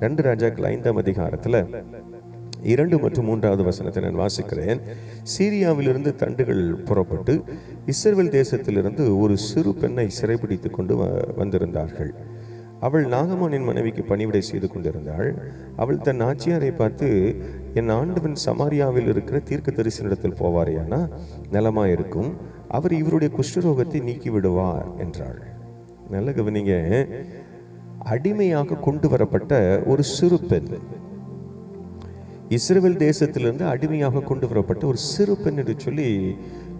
ரெண்டு ராஜாக்கள் ஐந்தாம் அதிகாரத்தில் இரண்டு மற்றும் மூன்றாவது வசனத்தை நான் வாசிக்கிறேன். சீரியாவிலிருந்து தண்டுகள் புறப்பட்டு இஸ்ரேல் தேசத்திலிருந்து ஒரு சிறு பெண்ணை சிறைபிடித்து கொண்டு வ- வந்திருந்தார்கள். அவள் நாகமானின் மனைவிக்கு பணிவிடை செய்து கொண்டிருந்தாள். அவள் தன் நாச்சியாரை பார்த்து என் ஆண்டவன் சமாரியாவில் இருக்கிற தீர்க்க தரிசனிடத்தில் நலமாக இருக்கும் அவர் இவருடைய குஷ்டரோகத்தை நீக்கி விடுவார் என்றாள். நல்ல கவனிங்க. அடிமையாக கொண்டு வரப்பட்ட ஒரு சிறு பெண். இஸ்ரேல் தேசத்திலிருந்து அடிமையாக கொண்டு வரப்பட்ட ஒரு சிறு பெண் என்று சொல்லி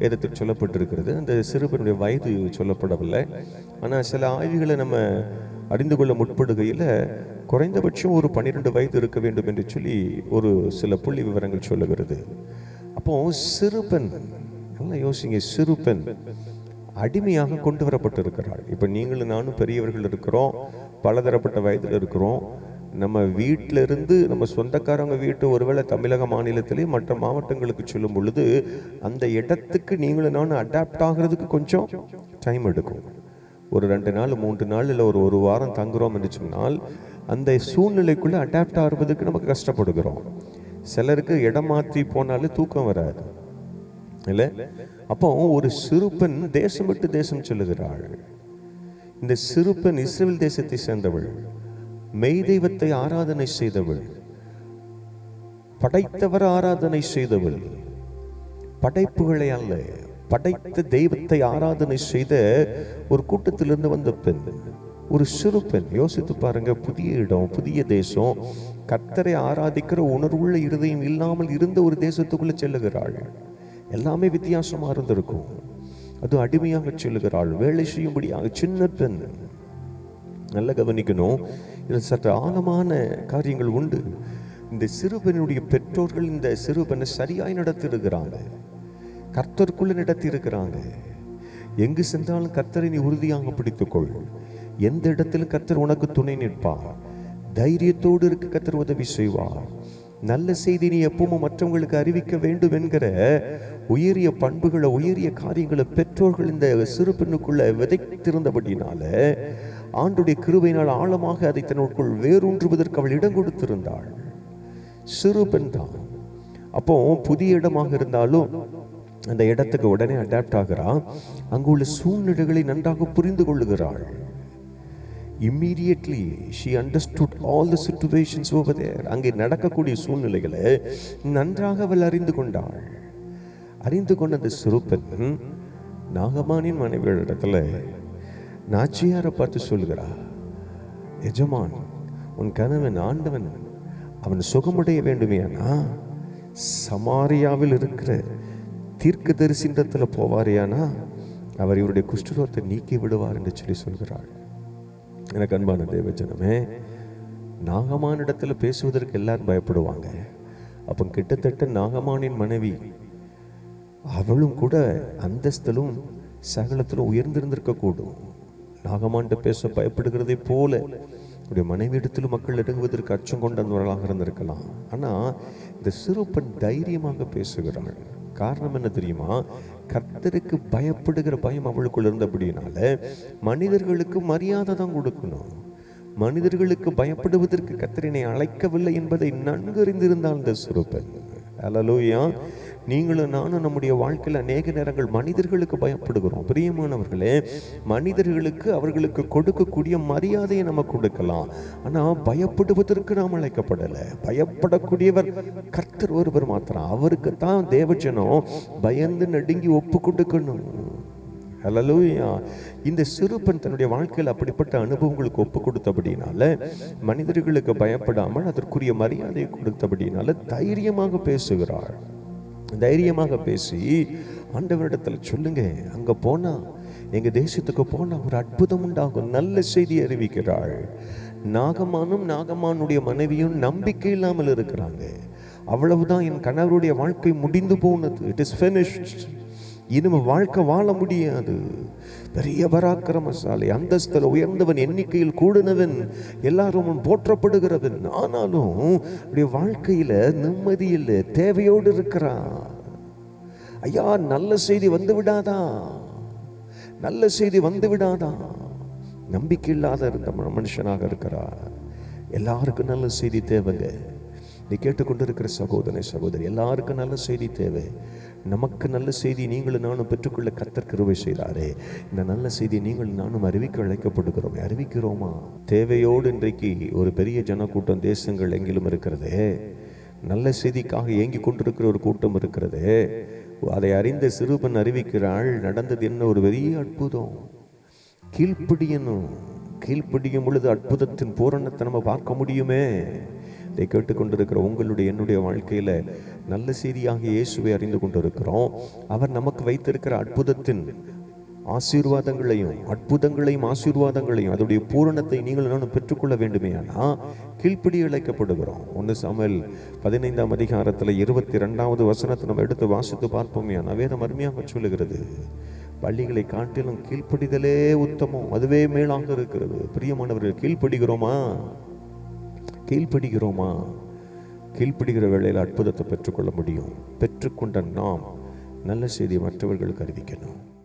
இடத்தில் சொல்லப்பட்டிருக்கிறது. அந்த சிறு பெண்ணுடைய வயது சொல்லப்படவில்லை. ஆனால் சில ஆய்வுகளை நம்ம அறிந்து கொள்ள முற்படுகையில் குறைந்தபட்சம் ஒரு பன்னிரெண்டு வயது இருக்க வேண்டும் என்று சொல்லி ஒரு சில புள்ளி விவரங்கள் சொல்லுகிறது. அப்போ சிறு பெண் நல்லா யோசிங்க சிறு பெண். அடிமையாக கொண்டு வரப்பட்டிருக்கிறாள் இப்போ நீங்களும் நானும் பெரியவர்கள் இருக்கிறோம் பலதரப்பட்ட வயதில் இருக்கிறோம். நம்ம வீட்டிலிருந்து நம்ம சொந்தக்காரங்க வீட்டு ஒருவேளை தமிழக மாநிலத்திலேயும் மற்ற மாவட்டங்களுக்கு சொல்லும் பொழுது அந்த இடத்துக்கு நீங்களும் நானும் அடாப்ட் ஆகிறதுக்கு கொஞ்சம் டைம் எடுக்கும். ஒரு ரெண்டு நாள் மூன்று நாள் இல்லை ஒரு ஒரு வாரம் தங்குறோம் என்று சொன்னால் அந்த சூழ்நிலைக்குள்ளே அடாப்ட் ஆகிறதுக்கு நமக்கு கஷ்டப்படுகிறோம். சிலருக்கு இடம் மாற்றி போனாலே தூக்கம் வராது. இல்லை? அப்போ ஒரு சிறுப்பெண் தேசம் விட்டு தேசம் செல்லுகிறாள். இந்த சிறுப்பெண் இஸ்ரேல் தேசத்தை சேர்ந்தவள். மெய் தெய்வத்தை ஆராதனை செய்தவள். படைத்தவர் ஆராதனை செய்தவள். படைப்புகளை அல்ல படைத்த தெய்வத்தை ஆராதனை செய்த ஒரு கூட்டத்திலிருந்து வந்த பெண். ஒரு சிறு பெண். யோசித்து பாருங்க புதிய இடம் புதிய தேசம். கர்த்தரை ஆராதிக்கிற உணர்வுள்ள இருதயம் இல்லாமல் இருந்த ஒரு தேசத்துக்குள்ள செல்லுகிறாள். எல்லாமே வித்தியாசமாக இருந்திருக்கும். அது அடிமையாக சொல்லுகிறாள். வேலை செய்யும்படியாக சின்ன பெண். நல்ல கவனிக்கணும். இதில் சற்று ஆழமான காரியங்கள் உண்டு. இந்த சிறுபெண்ணுடைய பெற்றோர்கள் இந்த சிறுபெண்ணை சரியாய் நடத்திருக்கிறாங்க கர்த்தருக்குள்ளே நடத்தியிருக்கிறாங்க. எங்கு சென்றாலும் கர்த்தரை நீ உறுதியாக பிடித்துக்கொள். எந்த இடத்திலும் கர்த்தர் உனக்கு துணை நிற்பார். தைரியத்தோடு இருக்க கர்த்தர் உதவி செய்வார். நல்ல செய்தி நீ எப்பவும் மற்றவங்களுக்கு அறிவிக்க வேண்டும் என்கிற உயரிய பண்புகளை உயரிய காரியங்களை பெற்றோர்கள் இந்த சிறு பெண்ணுக்குள்ள விதைத்திருந்தபடினால ஆண்டுடைய கிருபையினால் ஆழமாக அதை தன்னுக்குள் வேரூன்றுவதற்கு அவள் இடம் கொடுத்திருந்தாள். சிறு பெண் தான். அப்போ புதிய இடமாக இருந்தாலும் அந்த இடத்துக்கு உடனே அடாப்ட் ஆகிறா. அங்கு உள்ள சூழ்நிலைகளை நன்றாக புரிந்து கொள்ளுகிறாள். Immediately she understood all the situations over there அங்கே நடக்கக்கூடிய சூழ்நிலைகளை நன்றாக அவள் அறிந்து கொண்டாள். அறிந்து கொண்ட அந்த சிறுப்பன் நாகமானின் மனைவியிடத்துல நாச்சியாரை பார்த்து சொல்கிறா எஜமான் உன் கணவன் ஆண்டவன். அவன் சுகமுடைய வேண்டுமேனா சமாரியாவில் இருக்கிற தீர்க்க தரிசின்றத்தில் போவாரியானா அவர் இவருடைய குஷ்டரோத்தை நீக்கி விடுவார் என்று சொல்லி சொல்கிறாள். எனக்கு அன்பான தேவஜனமே இடத்துல பேசுவதற்கு எல்லாரும் பயப்படுவாங்க. அப்போ கிட்டத்தட்ட நாகமானின் மனைவி அவளும் கூட அந்தஸ்திலும் சகலத்திலும் உயர்ந்திருந்திருக்க கூடும் நாகமான்ட்ட பேச பயப்படுகிறதை போல உடைய மனைவியிடத்திலும் மக்கள் இறங்குவதற்கு அச்சம் கொண்டவர்களாக இருந்திருக்கலாம். ஆனால் இந்த சிறு பெண் தைரியமாக பேசுகிறாள். காரணம் என்ன தெரியுமா? கர்த்தருக்கு பயப்படுகிற பயம் அவளுக்குள்ள இருந்தபடினால மனிதர்களுக்கு மரியாதை தான் கொடுக்கணும். மனிதர்களுக்கு பயப்படுவதற்கு கர்த்தரினை அழைக்கவில்லை என்பதை நன்கு அறிந்திருந்தால் இந்த சுரூபன் அலலூயா நீங்களும் நானும் நம்முடைய வாழ்க்கையில் அநேக நேரங்கள் மனிதர்களுக்கு பயப்படுகிறோம். பிரியமானவர்களே மனிதர்களுக்கு அவர்களுக்கு கொடுக்கக்கூடிய மரியாதையை நம்ம கொடுக்கலாம். ஆனால் பயப்படுவதற்கு நாம் அழைக்கப்படலை. பயப்படக்கூடியவர் கர்த்தர் ஒருவர் மாத்திரம். அவருக்கு தான் தேவஜனம் பயந்து நடுங்கி ஒப்பு கொடுக்கணும் ஹalleluya இந்த சிறுப்பன் தன்னுடைய வாழ்க்கையில் அப்படிப்பட்ட அனுபவங்களுக்கு ஒப்பு கொடுத்தபடினால மனிதர்களுக்கு பயப்படாமல் அதற்குரிய மரியாதையை கொடுத்தபடினால தைரியமாக பேசுகிறாள். தைரியமாக பேசி ஆண்டவரிடத்தில் சொல்லுங்க அங்கே போனால் எங்கள் தேசத்துக்கு போனால் ஒரு அற்புதம் உண்டாகும் நல்ல செய்தி அறிவிக்கிறாள். நாகமானும் நாகமானுடைய மனைவியும் நம்பிக்கை இல்லாமல் இருக்கிறாங்க. அவ்வளவுதான் என் கணவருடைய வாழ்க்கை முடிந்து போனது. இட் இஸ் ஃபினிஷ்ட் இனிமே வாழ்க்கை வாழ முடியாது. பெரிய பராக்கிரமசாலி அந்தஸ்தில் உயர்ந்தவன் எண்ணிக்கையில் கூடினவன் எல்லாரும் போற்றப்படுகிறவன். ஆனாலும் அப்படியே வாழ்க்கையில் நிம்மதி இல்லை தேவையோடு இருக்கிறான். ஐயா நல்ல செய்தி வந்து விடாதா? நல்ல செய்தி வந்து விடாதா? நம்பிக்கை இல்லாத இருந்த மனுஷனாக இருக்கிறார். எல்லாருக்கும் நல்ல செய்தி தேவைங்க. நீ கேட்டுக்கொண்டிருக்கிற சகோதரனை சகோதரி எல்லாருக்கும் நல்ல செய்தி தேவை. நமக்கு நல்ல செய்தி நீங்களும் நானும் பெற்றுக்கொள்ள கத்தர் செய்தாரே. இந்த நல்ல செய்தி நீங்களும் நானும் அறிவிக்க அழைக்கப்படுகிறோம். அறிவிக்கிறோமா? தேவையோடு இன்றைக்கு ஒரு பெரிய ஜனக்கூட்டம் தேசங்கள் எங்கிலும் இருக்கிறதே. நல்ல செய்திக்காக ஏங்கி கொண்டிருக்கிற ஒரு கூட்டம் இருக்கிறதே. அதை அறிந்த சிறுபன் அறிவிக்கிறாள் நடந்தது என்ன? ஒரு பெரிய அற்புதம். கீழ்ப்பிடியணும். கீழ்ப்பிடியும் பொழுது அற்புதத்தின் பூரணத்தை நம்ம பார்க்க முடியுமே. இதை கேட்டுக்கொண்டிருக்கிற உங்களுடைய என்னுடைய வாழ்க்கையில் நல்ல செய்தியாக இயேசுவை அறிந்து கொண்டிருக்கிறோம். அவர் நமக்கு வைத்திருக்கிற அற்புதத்தின் ஆசீர்வாதங்களையும் அற்புதங்களையும் ஆசீர்வாதங்களையும் அதோடைய பூரணத்தை நீங்கள் நானும் பெற்றுக்கொள்ள வேண்டுமே கீழ்ப்படி அழைக்கப்படுகிறோம். இழைக்கப்படுகிறோம் ஒன்று சமையல் பதினைந்தாம் அதிகாரத்தில் இருபத்தி ரெண்டாவது வசனத்தை நம்ம எடுத்து வாசித்து பார்ப்போமே ஆனால் வேதம் அருமையாக சொல்லுகிறது. பள்ளிகளை காட்டிலும் கீழ்ப்படிதலே உத்தமம் அதுவே மேலாக இருக்கிறது. பிரியமானவர்கள் கீழ்ப்படுகிறோமா? கீழ்ப்படுகிறோமா? கீழ்ப்படுகிற வேளையில் அற்புதத்தை பெற்றுக்கொள்ள முடியும். பெற்றுக்கொண்ட நாம் நல்ல செய்தியை மற்றவர்களுக்கு அறிவிக்கணும்.